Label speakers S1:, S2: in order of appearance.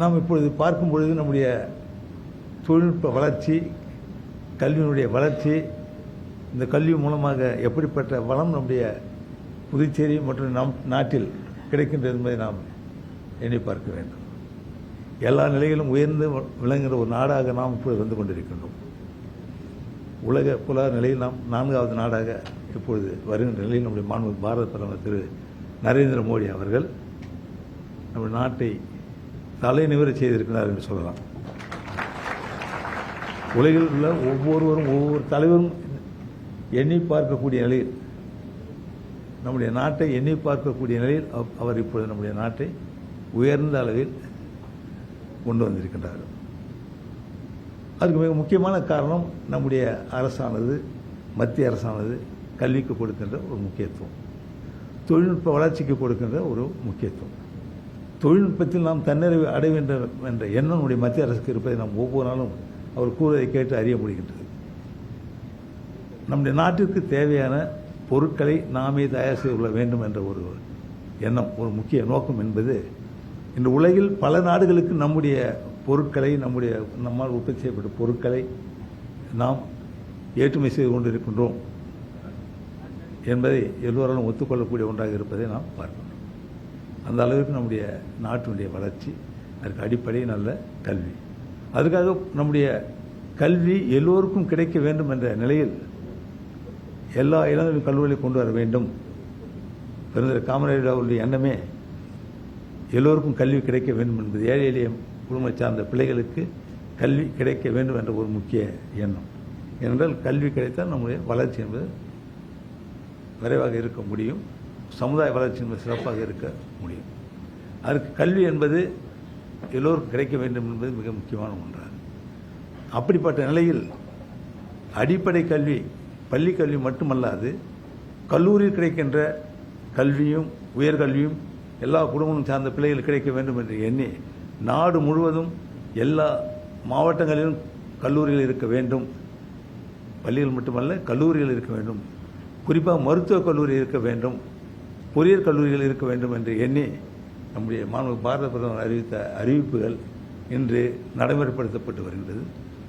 S1: நாம் இப்பொழுது பார்க்கும் பொழுது நம்முடைய தொழில்நுட்ப வளர்ச்சி கல்வியினுடைய வளர்ச்சி இந்த கல்வி மூலமாக எப்படிப்பட்ட வளம் நம்முடைய புதுச்சேரி மற்றும் நம் நாட்டில் கிடைக்கின்றது என்பதை நாம் எண்ணி பார்க்க வேண்டும். எல்லா நிலையிலும் உயர்ந்து விளங்குகிற ஒரு நாடாக நாம் இப்பொழுது வந்து கொண்டிருக்கின்றோம். உலக புலார் நிலையில் நாம் நான்காவது நாடாக இப்பொழுது வருகின்ற நிலையில் நம்முடைய மாண்பு பாரத பிரதமர் திரு நரேந்திர மோடி அவர்கள் நம்முடைய நாட்டை தலைநிவர செய்திருக்கிறார் என்று சொல்லலாம். உலகில் உள்ள ஒவ்வொருவரும் ஒவ்வொரு தலைவரும் எண்ணி பார்க்கக்கூடிய நிலையில் நம்முடைய நாட்டை எண்ணி பார்க்கக்கூடிய நிலையில் அவர் இப்பொழுது நம்முடைய நாட்டை உயர்ந்த அளவில் கொண்டு வந்திருக்கின்றார். அதுக்கு மிக முக்கியமான காரணம் நம்முடைய அரசானது மத்திய அரசானது கல்விக்கு கொடுக்கின்ற ஒரு முக்கியத்துவம். தொழில்நுட்ப வளர்ச்சிக்கு கொடுக்கின்ற ஒரு முக்கியத்துவம். தொழில்நுட்பத்தில் நாம் தன்னிறைவு அடைய வேண்டும் என்ற எண்ணம் நம்முடைய மத்திய அரசுக்கு இருப்பதை நாம் ஒவ்வொரு நாளும் அவர் கூறுவதை கேட்டு அறிய முடிகின்றது. நம்முடைய நாட்டிற்கு தேவையான பொருட்களை நாமே தயார் செய்து கொள்ள வேண்டும் என்ற ஒரு எண்ணம் ஒரு முக்கிய நோக்கம் என்பது இந்த உலகில் பல நாடுகளுக்கு நம்முடைய பொருட்களை நம்முடைய நம்மால் உற்பத்தி செய்யப்பட்ட பொருட்களை நாம் ஏற்றுமதி செய்து கொண்டிருக்கின்றோம் என்பதை எல்லோராலும் ஒத்துக்கொள்ளக்கூடிய ஒன்றாக இருப்பதை நாம் பார்க்கிறோம். அந்த அளவிற்கு நம்முடைய நாட்டினுடைய வளர்ச்சி அதற்கு அடிப்படை நல்ல கல்வி. அதுக்காக நம்முடைய கல்வி எல்லோருக்கும் கிடைக்க வேண்டும் என்ற நிலையில் எல்லா இளைஞர்களும் கல்லூரியில் கொண்டு வர வேண்டும். பெருந்தர் காமராஜர் அவருடைய எண்ணமே எல்லோருக்கும் கல்வி கிடைக்க வேண்டும் என்பது. ஏழை எளிய குடும்பம் சார்ந்த பிள்ளைகளுக்கு கல்வி கிடைக்க வேண்டும் என்ற ஒரு முக்கிய எண்ணம். ஏனென்றால் கல்வி கிடைத்தால் நம்முடைய வளர்ச்சி என்பது விரைவாக இருக்க முடியும். சமுதாய வளர்ச்சி என்பது சிறப்பாக இருக்க முடியும். அதற்கு கல்வி என்பது எல்லோருக்கும் கிடைக்க வேண்டும் என்பது மிக முக்கியமான ஒன்றாகும். அப்படிப்பட்ட நிலையில் அடிப்படை கல்வி பள்ளி கல்வி மட்டுமல்லாது கல்லூரியில் கிடைக்கின்ற கல்வியும் உயர்கல்வியும் எல்லா குடும்பமும் சார்ந்த பிள்ளைகள் கிடைக்க வேண்டும் என்று எண்ணி நாடு முழுவதும் எல்லா மாவட்டங்களிலும் கல்லூரிகள் இருக்க வேண்டும். பள்ளிகள் மட்டுமல்ல கல்லூரிகள் இருக்க வேண்டும். குறிப்பாக மருத்துவக் கல்லூரி இருக்க வேண்டும். பொறியியல் கல்லூரிகள் இருக்க வேண்டும் என்று எண்ணி நம்முடைய மாணவர் பாரத பிரதமர் அறிவித்த அறிவிப்புகள் இன்று நடைமுறைப்படுத்தப்பட்டு வருகின்றது.